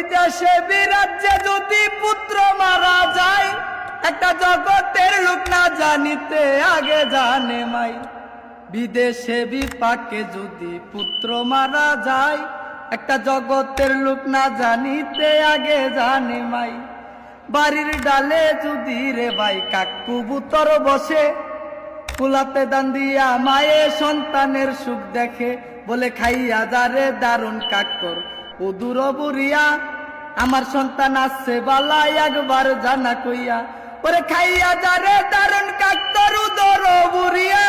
বিদেশে বিরাজ্যে যদি পুত্র মারা যায়, একটা জগতের লোক না জানিতে আগে জানে মাই। বিদেশে বিপাকে যদি পুত্র মারা যায়, একটা জগতের লোক না জানিতে আগে জানে মাই। বাড়ির ডালে যদি রে ভাই কাকু বুতর বসে কুলাতে দান দিয়া মায়ে সন্তানের সুখ দেখে, বলে খাইয়া যারে দারুণ কাকর ও দূর বুড়িয়া, আমার সন্তান আসছে বালা একবার জানা কইয়া। ওরে খাইয়া যারে দারুণ কাকর উদর বুড়িয়া,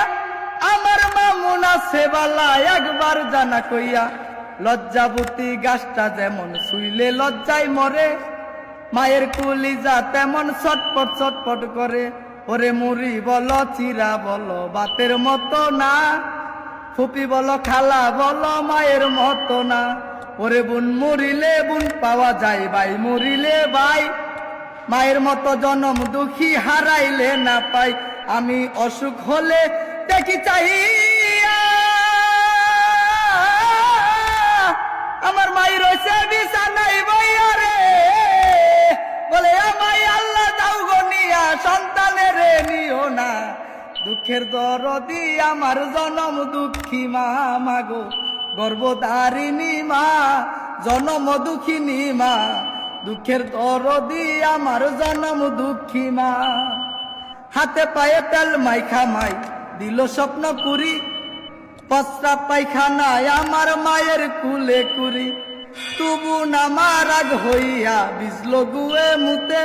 আমার মামুন আছে বালা একবার জানা কইয়া। লজ্জাবতী গাছটা যেমন শুইলে লজ্জায় মরে, মায়ের কুলিজা তেমন ছটপট ছটপট করে। ওরে মুড়ি বল, চিরা বল বাতের মতো না, ফুপি বল, খালা বল, মায়ের মতো না। ওরে বোন, মরিলে বোন পাওয়া যায় ভাই, মরিলে ভাই। মায়ের মতো জনম দুঃখী হারাইলে না পাই, আমি অসুখ হলে দেখি চাহিয়া। আমার মাই রয়েছে বিছানাই বইয়া রে। বলে, আমায় আল্লাহ দাও গো নিয়া, সন্তানের নিও না। দুঃখের দরদি আমার জনম দুঃখী মা মাগো গর্ভধারিণী মা, জনম দুঃখিনী মা, দুঃখের দরদি আমার জনম দুঃখী মা। হাতে পায়ে তেল মাইখা মাই, দিল স্বপ্ন কুড়ি পশ্রা পায়খানায় আমার মায়ের কুলে কুরি তবু নামার আগ হইয়া বিজল গুয়ে মুতে,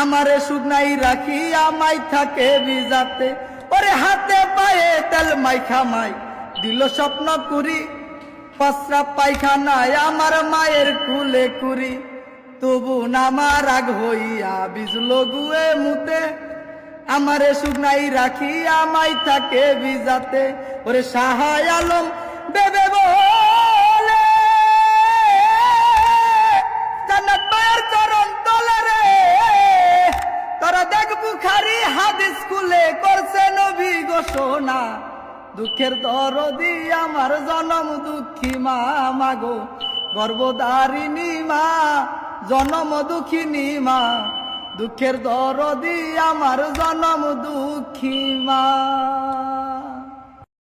আমারে শুকনাই রাখি মাই থাকে বিজাতে ওরে হাতে পায়ে তেল মাইখা মাই দিল স্বপ্ন কুরি পশ্রা পায়খানায় আমার মায়ের কুলে কুরি। তবু নামার আগ হইয়া বিজল গুয়ে মুতে, আমারে শুকনাই রাখি আমাই থাকে বিজাতে ওরে সাহায় আলম, বেবে বলে, জান্নাত মায়ের চরণ তলে রে। তোরা দেখ বুখারি হাদিস কুলে করছে নবী ঘোষণা। দুঃখের দরদি আমার জনম দুঃখী মা মাগো গর্বদারিণী মা, জনম দুঃখিনী মা। দুঃখের দরদি আমার জনম দুঃখী মা।